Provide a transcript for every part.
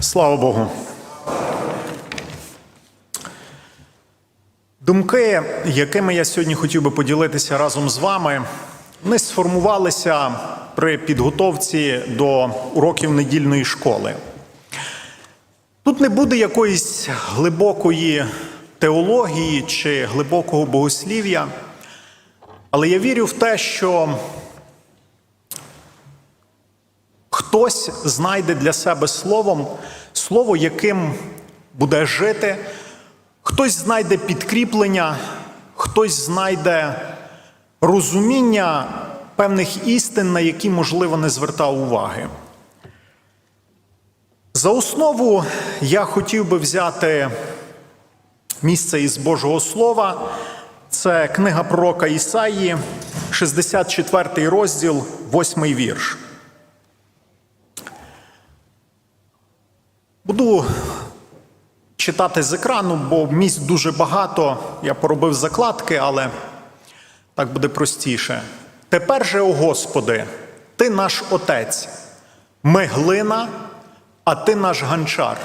Слава Богу. Думки, якими я сьогодні хотів би поділитися разом з вами, вони сформувалися при підготовці до уроків недільної школи. Тут не буде якоїсь глибокої теології чи глибокого богослів'я, але я вірю в те, що хтось знайде для себе словом слово, яким буде жити, хтось знайде підкріплення, хтось знайде розуміння певних істин, на які, можливо, не звертав уваги. За основу я хотів би взяти місце із Божого Слова. Це книга пророка Ісаї, 64 розділ, 8 вірш. Буду читати з екрану, бо місць дуже багато. Я поробив закладки, але так буде простіше. Тепер же, о Господи, Ти наш Отець, ми глина, а Ти наш ганчар,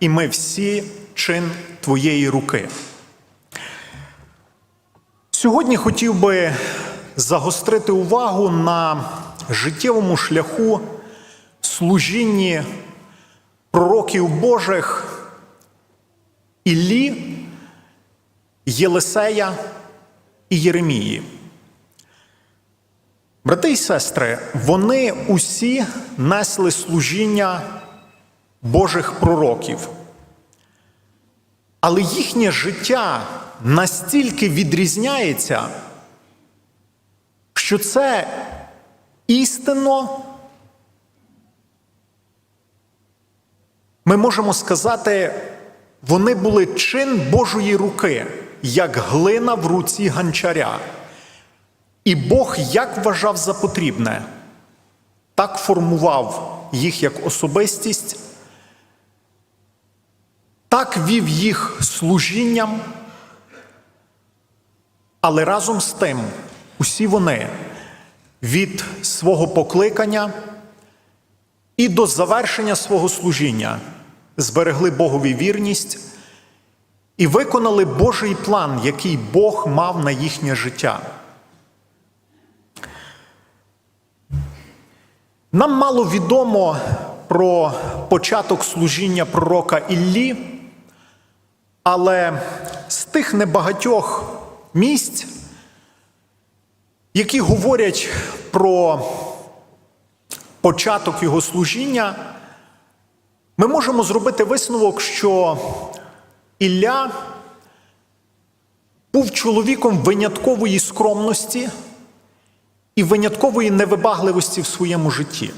і ми всі чин Твоєї руки. Сьогодні хотів би загострити увагу на життєвому шляху служінні пророків Божих Іллі, Єлисея і Єремії. Брати і сестри, вони усі несли служіння Божих пророків. Але їхнє життя настільки відрізняється, що це істинно ми можемо сказати, вони були чин Божої руки, як глина в руці ганчаря. І Бог як вважав за потрібне, так формував їх як особистість, так вів їх служінням, але разом з тим усі вони від свого покликання і до завершення свого служіння зберегли Богові вірність і виконали Божий план, який Бог мав на їхнє життя. Нам мало відомо про початок служіння пророка Іллі, але з тих небагатьох місць, які говорять про початок його служіння, ми можемо зробити висновок, що Ілля був чоловіком виняткової скромності і виняткової невибагливості в своєму житті.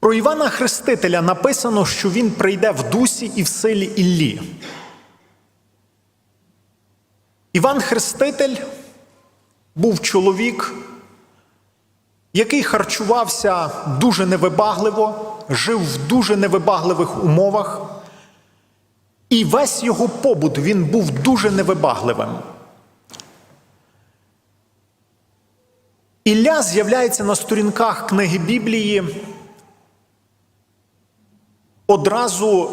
Про Івана Хрестителя написано, що він прийде в дусі і в силі Іллі. Іван Хреститель був чоловік, який харчувався дуже невибагливо, жив в дуже невибагливих умовах, і весь його побут він був дуже невибагливим. Ілля з'являється на сторінках книги Біблії одразу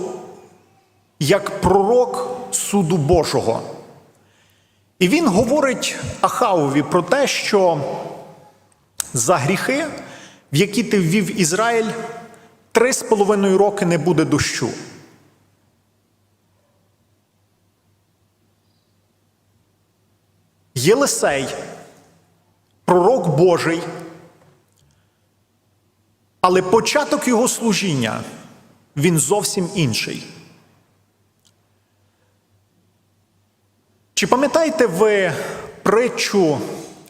як пророк суду Божого. І він говорить Ахавові про те, що за гріхи, в які ти ввів Ізраїль, три з половиною роки не буде дощу. Єлисей, пророк Божий, але початок його служіння він зовсім інший. Чи пам'ятаєте ви притчу,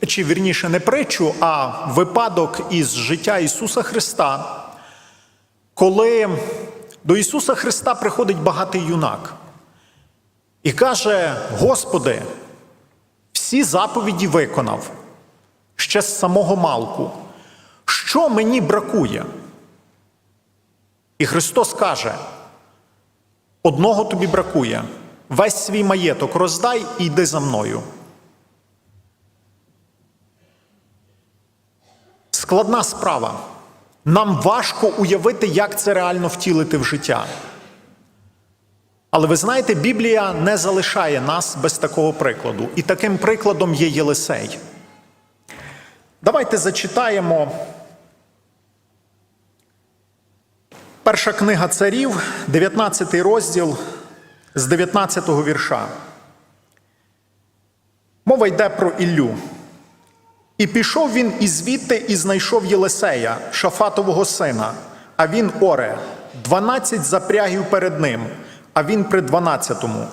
чи вірніше не притчу, а випадок із життя Ісуса Христа, коли до Ісуса Христа приходить багатий юнак і каже: Господи, всі заповіді виконав ще з самого малку. Що мені бракує? І Христос каже: одного тобі бракує. Весь свій маєток роздай і йди за мною. Складна справа. Нам важко уявити, як це реально втілити в життя. Але ви знаєте, Біблія не залишає нас без такого прикладу. І таким прикладом є Єлисей. Давайте зачитаємо. Перша книга царів, 19 розділ з 19 вірша. Мова йде про Іллю. І пішов він ізвідти і знайшов Єлисея, Шафатового сина, а він оре, дванадцять запрягів перед ним, а він при дванадцятому.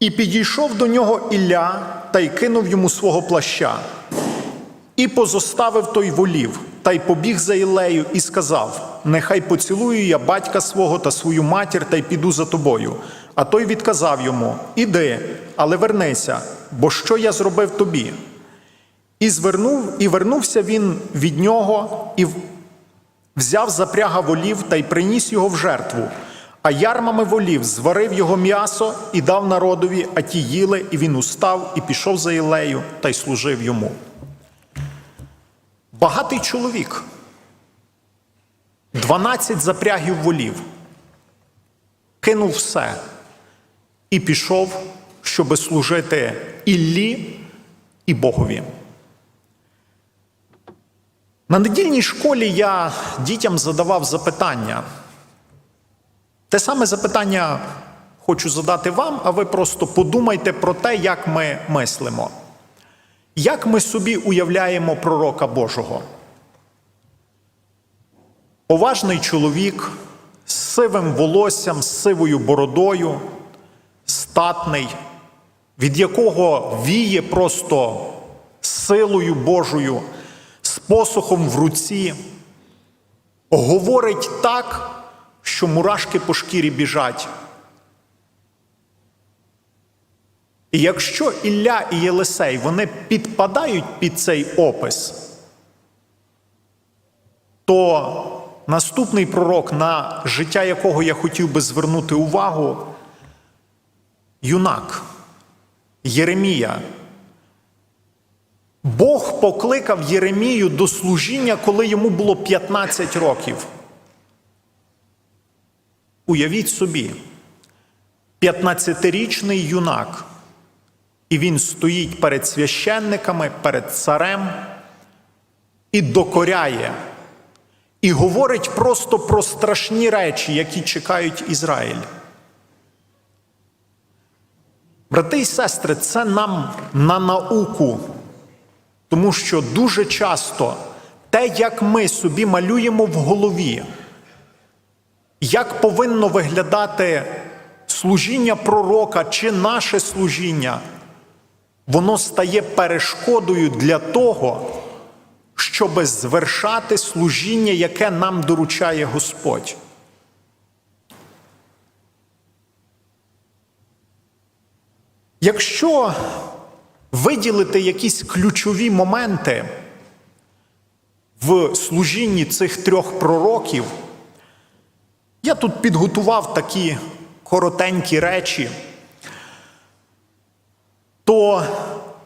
І підійшов до нього Ілля та й кинув йому свого плаща. І позоставив той волів, та й побіг за Ілею, і сказав: Нехай поцілую я батька свого та свою матір, та й піду за тобою. А той відказав йому: Іди, але вернися, бо що я зробив тобі? І звернув, і вернувся він від нього, і взяв запряга волів та й приніс його в жертву. А ярмами волів зварив його м'ясо і дав народові, а ті їли, і він устав і пішов за Ілею та й служив йому. Багатий чоловік. 12 запрягів волів. Кинув все і пішов, щоби служити Іллі і Богові. На недільній школі я дітям задавав запитання. Те саме запитання хочу задати вам, а ви просто подумайте про те, як ми мислимо. Як ми собі уявляємо пророка Божого? Поважний чоловік з сивим волоссям, з сивою бородою, статний, від якого віє просто силою Божою, посохом в руці, говорить так, що мурашки по шкірі біжать. І якщо Ілля і Єлисей вони підпадають під цей опис, то наступний пророк, на життя якого я хотів би звернути увагу, юнак Єремія. Бог покликав Єремію до служіння, коли йому було 15 років. Уявіть собі, 15-річний юнак, і він стоїть перед священниками, перед царем і докоряє, і говорить просто про страшні речі, які чекають Ізраїль. Брати і сестри, це нам на науку, тому що дуже часто те, як ми собі малюємо в голові, як повинно виглядати служіння пророка чи наше служіння, воно стає перешкодою для того, щоб звершати служіння, яке нам доручає Господь. Якщо виділити якісь ключові моменти в служінні цих трьох пророків, я тут підготував такі коротенькі речі, то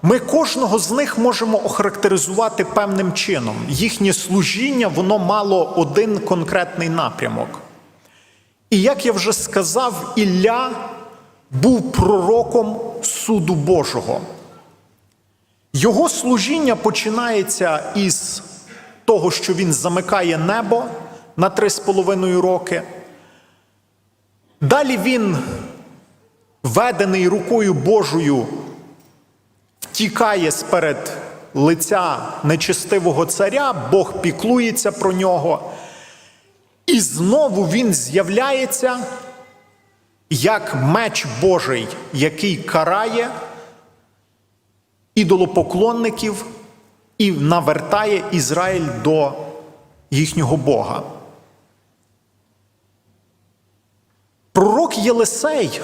ми кожного з них можемо охарактеризувати певним чином. Їхнє служіння воно мало один конкретний напрямок. І як я вже сказав, Ілля був пророком суду Божого. Його служіння починається із того, що він замикає небо на три з половиною роки. Далі він, ведений рукою Божою, втікає сперед лиця нечестивого царя, Бог піклується про нього. І знову він з'являється як меч Божий, який карає ідолопоклонників і навертає Ізраїль до їхнього Бога. Пророк Єлисей,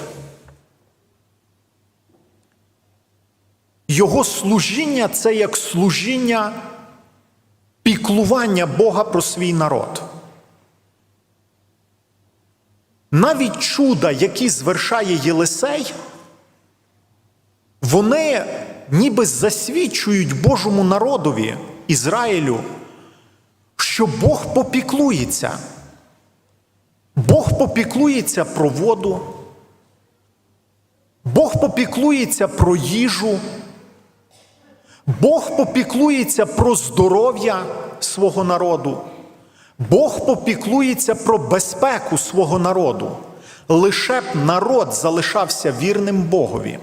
його служіння це як служіння піклування Бога про свій народ. Навіть чуда, які звершає Єлисей, вони ніби засвідчують Божому народові Ізраїлю, що Бог попіклується. Бог попіклується про воду, Бог попіклується про їжу, Бог попіклується про здоров'я свого народу, Бог попіклується про безпеку свого народу. Лише б народ залишався вірним Богові.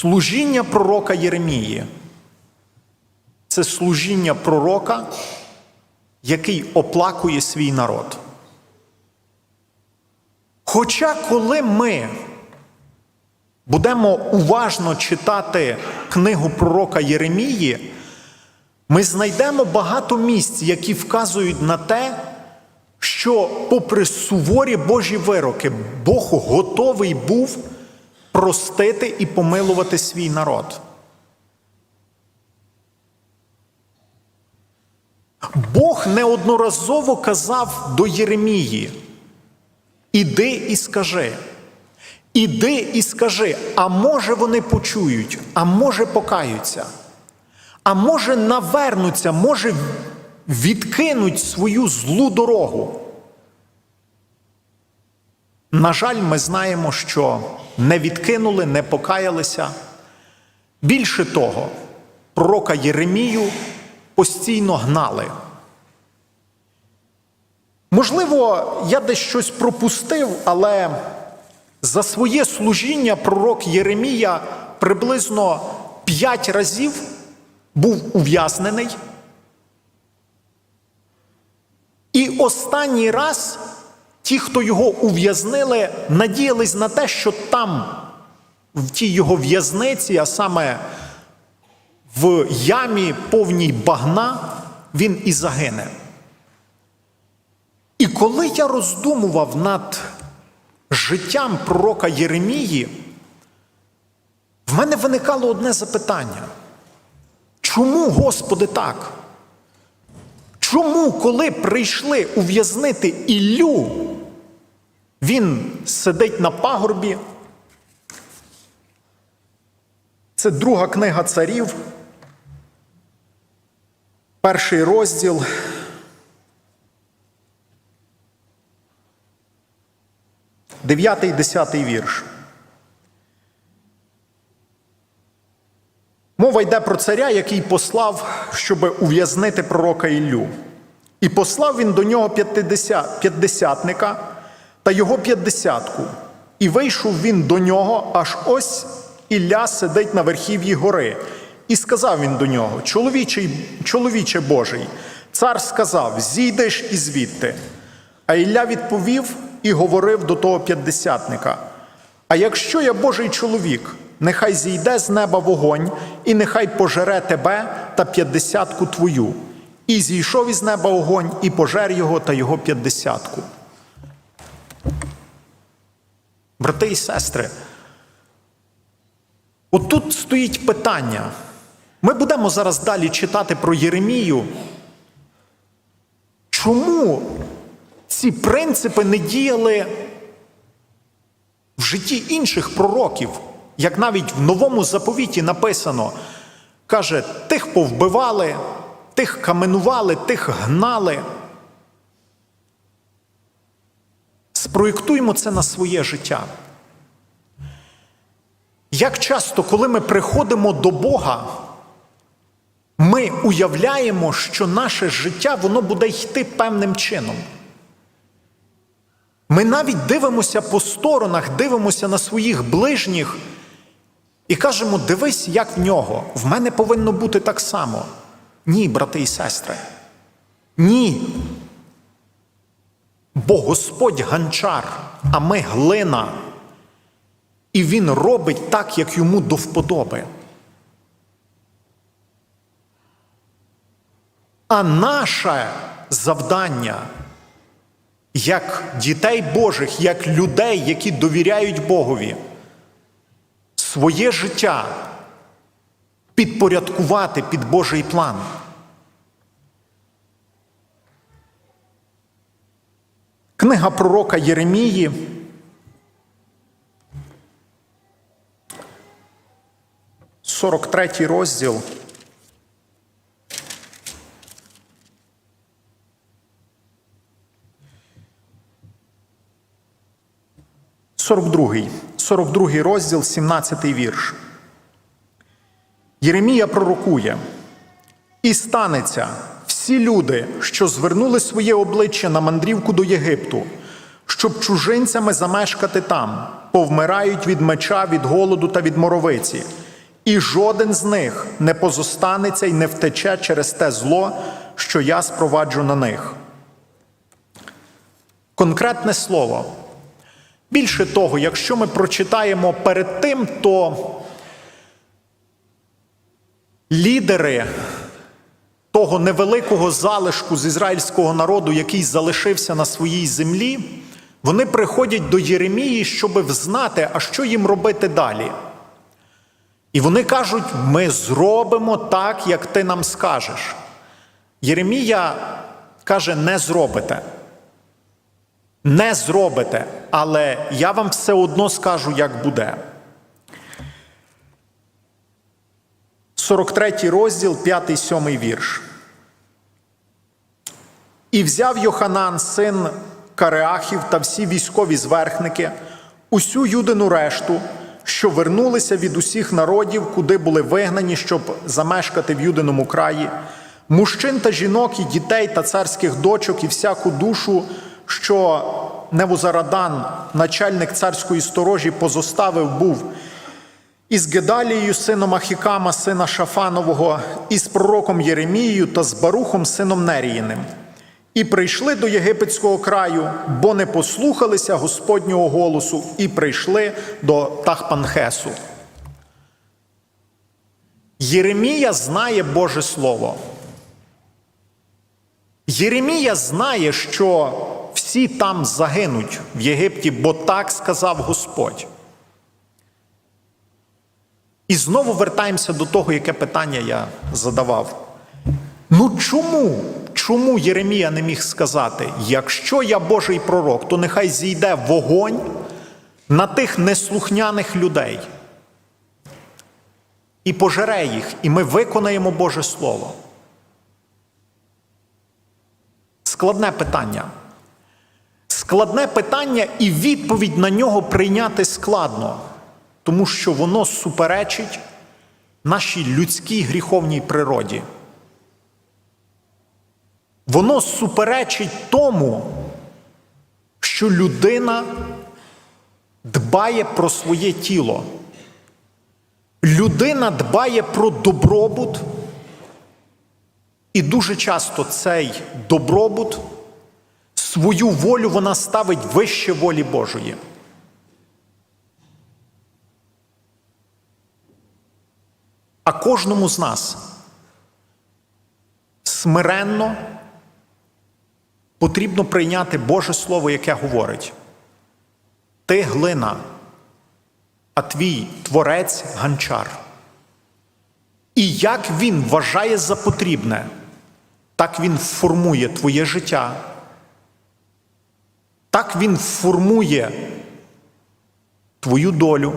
Служіння пророка Єремії це служіння пророка, який оплакує свій народ. Хоча, коли ми будемо уважно читати книгу пророка Єремії, ми знайдемо багато місць, які вказують на те, що, попри суворі Божі вироки, Бог готовий був простити і помилувати свій народ. Бог неодноразово казав до Єремії: іди і скажи, іди і скажи, а може вони почують, а може покаються, а може навернуться, може відкинуть свою злу дорогу. На жаль, ми знаємо, що не відкинули, не покаялися. Більше того, пророка Єремію постійно гнали. Можливо, я десь щось пропустив, але за своє служіння пророк Єремія приблизно п'ять разів був ув'язнений. І останній раз ті, хто його ув'язнили, надіялись на те, що там, в тій його в'язниці, а саме в ямі повній багна, він і загине. І коли я роздумував над життям пророка Єремії, в мене виникало одне запитання. Чому, Господи, так? Чому, коли прийшли ув'язнити Іллю, він сидить на пагорбі? Це друга книга царів, перший розділ. Дев'ятий десятий вірш. Мова йде про царя, який послав, щоб ув'язнити пророка Іллю. І послав він до нього п'ятдесятника та його п'ятдесятку. І вийшов він до нього, аж ось Ілля сидить на верхів'ї гори. І сказав він до нього: Чоловіче, чоловіче Божий, цар сказав: Зійдеш і звідти. А Ілля відповів і говорив до того п'ятдесятника: А якщо я Божий чоловік, нехай зійде з неба вогонь, і нехай пожере тебе та п'ятдесятку твою. І зійшов із неба огонь, і пожер його та його п'ятдесятку. Брати і сестри, отут стоїть питання. Ми будемо зараз далі читати про Єремію. Чому ці принципи не діяли в житті інших пророків? Як навіть в новому заповіті написано, каже, тих повбивали, тих каменували, тих гнали. Спроєктуємо це на своє життя. Як часто, коли ми приходимо до Бога, ми уявляємо, що наше життя воно буде йти певним чином. Ми навіть дивимося по сторонах, дивимося на своїх ближніх і кажемо: дивись, як в нього, в мене повинно бути так само. Ні, брати і сестри. Ні. Бо Господь ганчар, а ми глина. І Він робить так, як йому до вподоби. А наше завдання, як дітей Божих, як людей, які довіряють Богові, своє життя підпорядкувати під Божий план. Книга пророка Єремії. 43 розділ. Сорок другий. 42 розділ, 17 вірш. Єремія пророкує. І станеться всі люди, що звернули своє обличчя на мандрівку до Єгипту, щоб чужинцями замешкати там, повмирають від меча, від голоду та від моровиці, і жоден з них не позостанеться і не втече через те зло, що я спроваджу на них. Конкретне слово. Більше того, якщо ми прочитаємо перед тим, то лідери того невеликого залишку з ізраїльського народу, який залишився на своїй землі, вони приходять до Єремії, щоб взнати, а що їм робити далі. І вони кажуть: ми зробимо так, як ти нам скажеш. Єремія каже: не зробите. Не зробите, але я вам все одно скажу, як буде. 43 розділ, 5-7 вірш. І взяв Йоханан, син Кареахів та всі військові зверхники, усю юдину решту, що вернулися від усіх народів, куди були вигнані, щоб замешкати в юдиному краї, мужчин та жінок, і дітей та царських дочок, і всяку душу, що Невузарадан, начальник царської сторожі, позоставив був із Гедалією, сином Ахікама, сина Шафанового, із пророком Єремією та з Барухом, сином Неріїним. І прийшли до єгипетського краю, бо не послухалися Господнього голосу, і прийшли до Тахпанхесу. Єремія знає Боже Слово. Єремія знає, що всі там загинуть в Єгипті, бо так сказав Господь. І знову вертаємося до того, яке питання я задавав. Ну чому? Чому Єремія не міг сказати, якщо я Божий пророк, то нехай зійде вогонь на тих неслухняних людей і пожере їх, і ми виконаємо Боже Слово. Складне питання. Складне питання, і відповідь на нього прийняти складно, тому що воно суперечить нашій людській гріховній природі. Воно суперечить тому, що людина дбає про своє тіло. Людина дбає про добробут, і дуже часто цей добробут, свою волю вона ставить вище волі Божої. А кожному з нас смиренно потрібно прийняти Боже Слово, яке говорить: Ти глина, а твій творець ганчар. І як він вважає за потрібне, так він формує твоє життя, так він формує твою долю,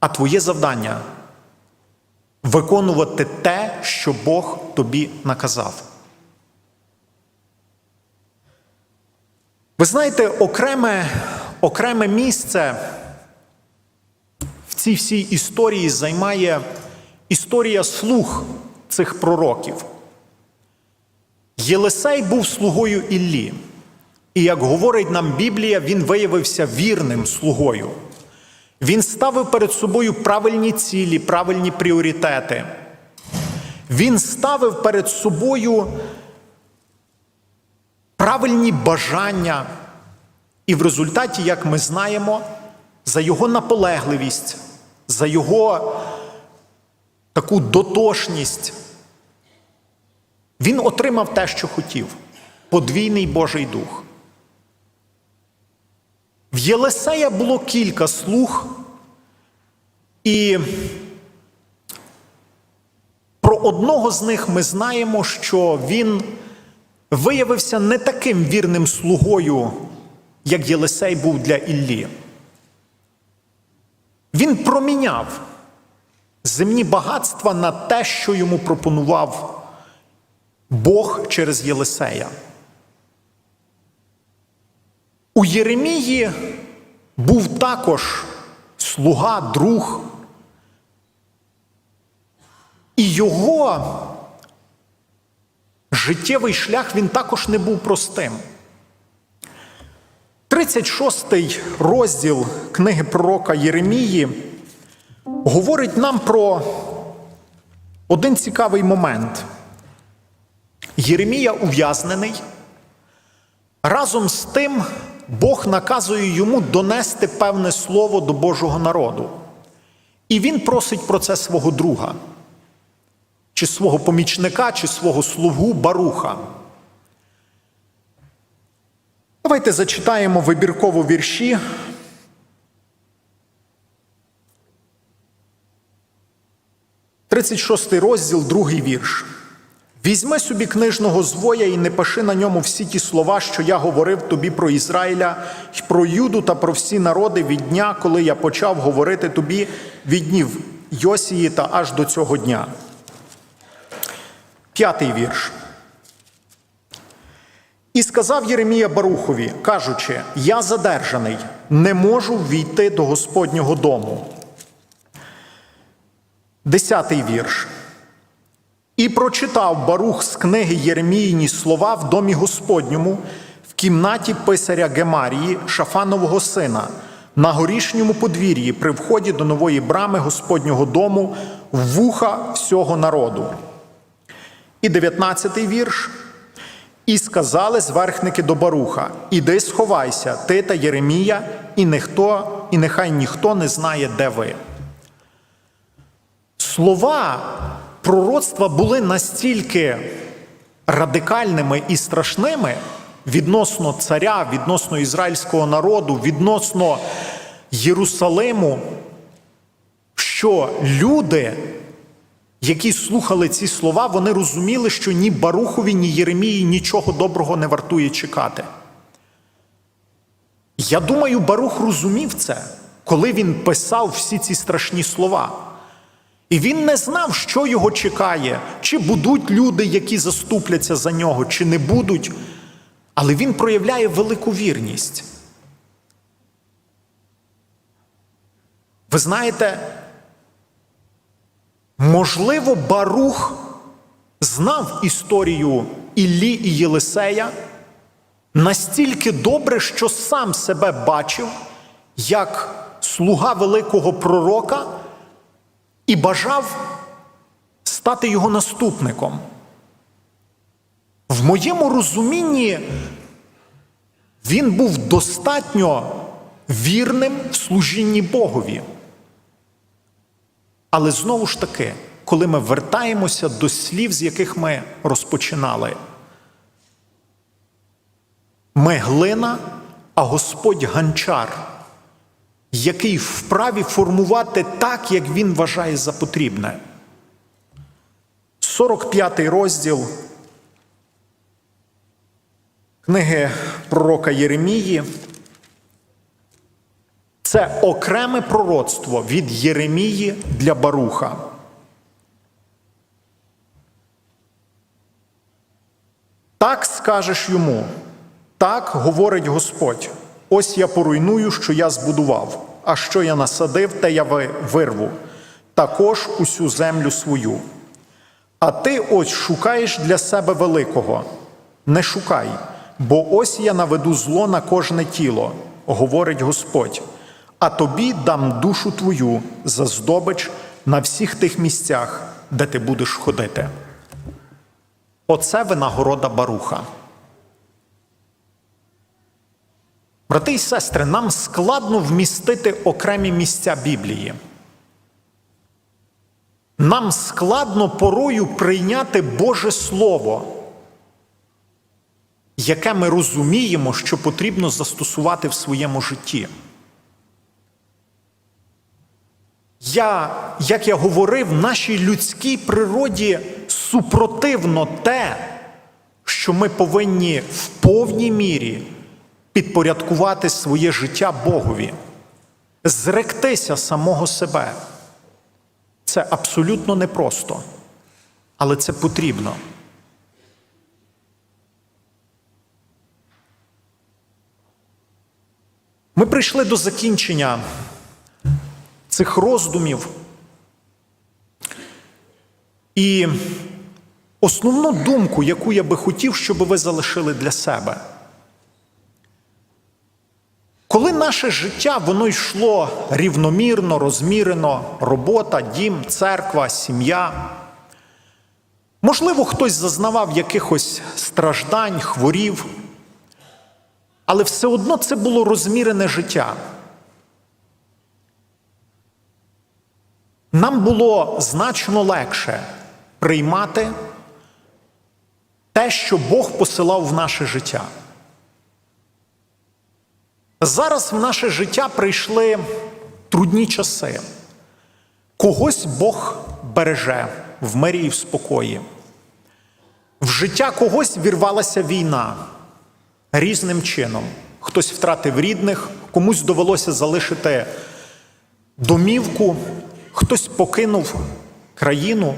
а твоє завдання виконувати те, що Бог тобі наказав. Ви знаєте, окреме, окреме місце в цій всій історії займає історія слуг цих пророків. Єлисей був слугою Іллі. І як говорить нам Біблія, він виявився вірним слугою. Він ставив перед собою правильні цілі, правильні пріоритети. Він ставив перед собою правильні бажання. І в результаті, як ми знаємо, за його наполегливість, за його таку дотошність, він отримав те, що хотів подвійний Божий дух. В Єлисея було кілька слуг, і про одного з них ми знаємо, що він виявився не таким вірним слугою, як Єлисей був для Іллі. Він проміняв земні багатства на те, що йому пропонував Бог через Єлисея. У Єремії був також слуга, друг, і його життєвий шлях він також не був простим. 36-й розділ книги пророка Єремії говорить нам про один цікавий момент. Єремія ув'язнений. Разом з тим Бог наказує йому донести певне слово до Божого народу. І він просить про це свого друга, чи свого помічника, чи свого слугу Баруха. Давайте зачитаємо вибірково вірші. Тридцять шостий розділ, другий вірш. Візьми собі книжного звоя і не пиши на ньому всі ті слова, що я говорив тобі про Ізраїля, й про Юду та про всі народи від дня, коли я почав говорити тобі від днів Йосії та аж до цього дня. П'ятий вірш. І сказав Єремія Барухові, кажучи: Я задержаний, не можу ввійти до Господнього дому. Десятий вірш. І прочитав Барух з книги Єреміїні слова в домі Господньому, в кімнаті писаря Гемарії, Шафанового сина, на горішньому подвір'ї при вході до нової брами Господнього дому, в вуха всього народу. І дев'ятнадцятий вірш. І сказали зверхники до Баруха: Іди сховайся, ти та Єремія, і ніхто, і нехай ніхто не знає, де ви. Слова пророцтва були настільки радикальними і страшними відносно царя, відносно ізраїльського народу, відносно Єрусалиму, що люди, які слухали ці слова, вони розуміли, що ні Барухові, ні Єремії нічого доброго не вартує чекати. Я думаю, Барух розумів це, коли він писав всі ці страшні слова. І він не знав, що його чекає, чи будуть люди, які заступляться за нього, чи не будуть. Але він проявляє велику вірність. Ви знаєте, можливо, Барух знав історію Іллі і Єлисея настільки добре, що сам себе бачив як слуга великого пророка і бажав стати його наступником. В моєму розумінні він був достатньо вірним в служінні Богові. Але знову ж таки, коли ми вертаємося до слів, з яких ми розпочинали, ми глина, а Господь ганчар, який вправі формувати так, як він вважає за потрібне. 45 розділ книги пророка Єремії. Це окреме пророцтво від Єремії для Баруха. Так скажеш йому, так говорить Господь. Ось я поруйную, що я збудував, а що я насадив, те я вирву, також усю землю свою. А ти ось шукаєш для себе великого, не шукай, бо ось я наведу зло на кожне тіло, говорить Господь а тобі дам душу твою за здобич на всіх тих місцях, де ти будеш ходити. Оце винагорода Баруха. Брати і сестри, нам складно вмістити окремі місця Біблії. Нам складно порою прийняти Боже Слово, яке ми розуміємо, що потрібно застосувати в своєму житті. Я, як я говорив, нашій людській природі супротивно те, що ми повинні в повній мірі підпорядкувати своє життя Богові, зректися самого себе. Це абсолютно непросто, але це потрібно. Ми прийшли до закінчення цих роздумів. І основну думку, яку я би хотів, щоб ви залишили для себе. Коли наше життя воно йшло рівномірно, розмірено, робота, дім, церква, сім'я, можливо, хтось зазнавав якихось страждань, хворів, але все одно це було розмірене життя. Нам було значно легше приймати те, що Бог посилав в наше життя. Зараз в наше життя прийшли трудні часи. Когось Бог береже в мирі і в спокої. В життя когось вірвалася війна різним чином. Хтось втратив рідних, комусь довелося залишити домівку, хтось покинув країну.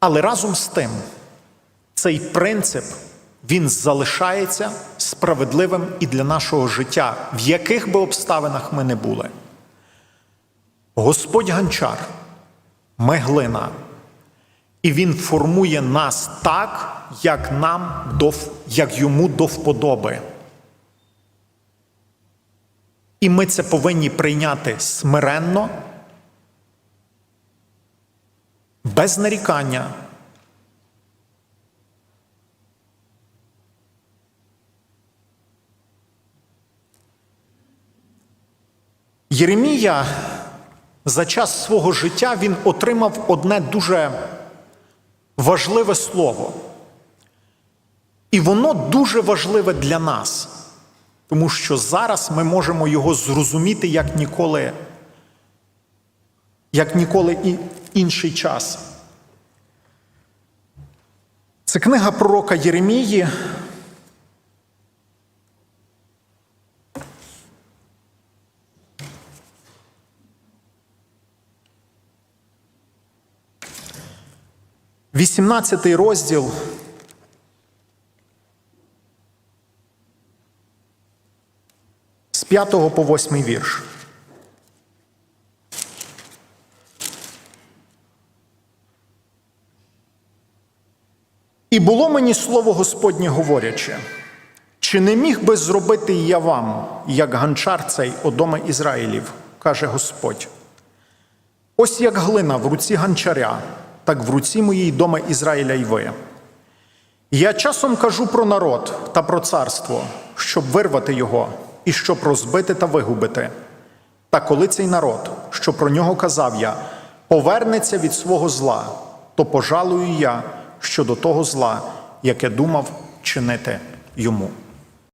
Але разом з тим цей принцип він залишається справедливим і для нашого життя, в яких би обставинах ми не були. Господь гончар, ми глина, і Він формує нас так, як нам до, як йому до вподоби. І ми це повинні прийняти смиренно, без нарікання. Єремія за час свого життя він отримав одне дуже важливе слово. І воно дуже важливе для нас, тому що зараз ми можемо його зрозуміти як ніколи, як ніколи і інший час. Це книга пророка Єремії. Вісімнадцятий розділ. З 5 по 8 вірш. І було мені слово Господнє говоряче, чи не міг би зробити я вам, як ганчар цей одома Ізраїлів, каже Господь. Ось як глина в руці ганчаря, так в руці моїй дома Ізраїля й ви. Я часом кажу про народ та про царство, щоб вирвати його і щоб розбити та вигубити. Та коли цей народ, що про нього казав я, повернеться від свого зла, то пожалую я щодо того зла, яке думав чинити йому.